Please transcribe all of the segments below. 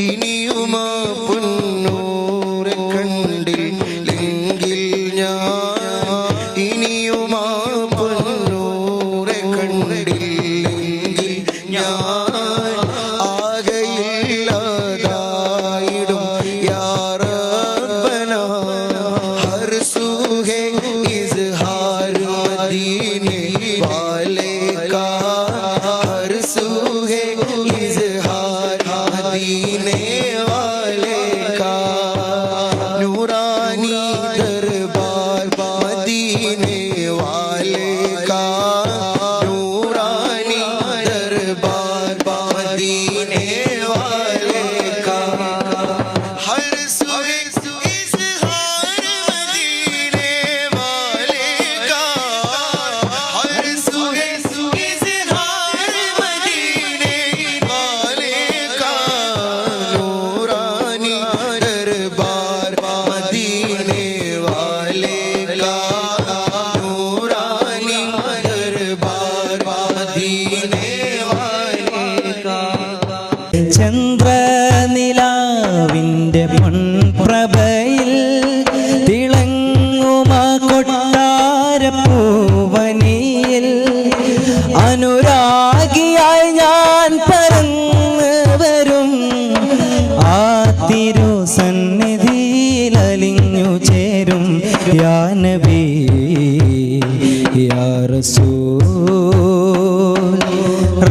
ഇനിയുമാ പൊന്നൂരെ കണ്ടില്ലെങ്കിൽ ഞാൻ ഇനിയുമാ കണ്ടില്ലെങ്കിൽ ഞാൻ ആകയില്ലാതായിടും യാറബന ഹർ സുഹേ ഇസ്ഹാർ മദീനെ വാലെ मदीने वाले का नूरानी दरबार मदीने वाले का नूरानी दरबार मदीने ചന്ദ്രനിലാവിന്റെ പൊൻപ്രഭയിൽ തിളങ്ങുമാ കൊട്ടാരപ്പൂവനിയിൽ അനുരാഗിയായി ഞാൻ പറന്ന് വരും. ആ തിരു സന്നിധിയിൽ അലിഞ്ഞു ചേരും യാ നബി യാ റസൂൽ.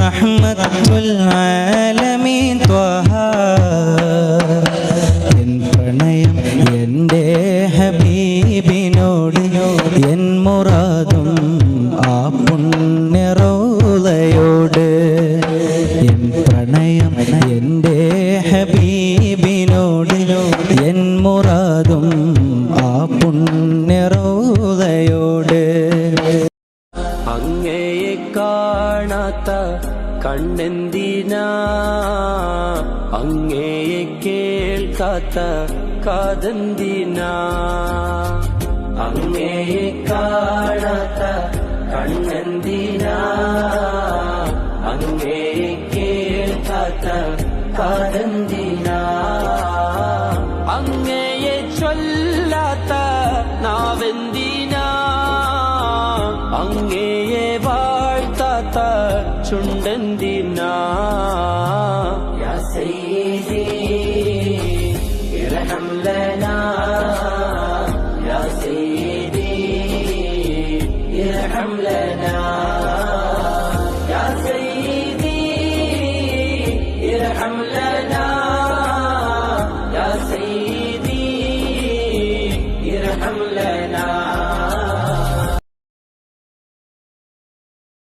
റഹ്മത്തുൽ ആലമീൻ എന്റെ ഹബീബിനോട് എൻ മുറാദും ആ പുണ്യറോദയോട്. അങ്ങയെ കാണാത്ത കണ്ണെന്തിനാ? അങ്ങയെ കേൾക്കാത്ത കാതെന്തിനാ? അങ്ങയെ കാണാത്ത കണ്ണെന്തിനാ? കാതെന്തിനാ. അങ്ങയെ ചൊല്ലാത്ത നാവെന്തിനാ? അങ്ങയെ വാഴ്ത്താത്ത ചുണ്ടെന്തിനാ? ഇർഹം ലനാ. യാ സയ്യിദി ഇർഹം ലനാ. ഇർഹം ലനാ യാ സയ്യിദി ഇർഹം ലനാ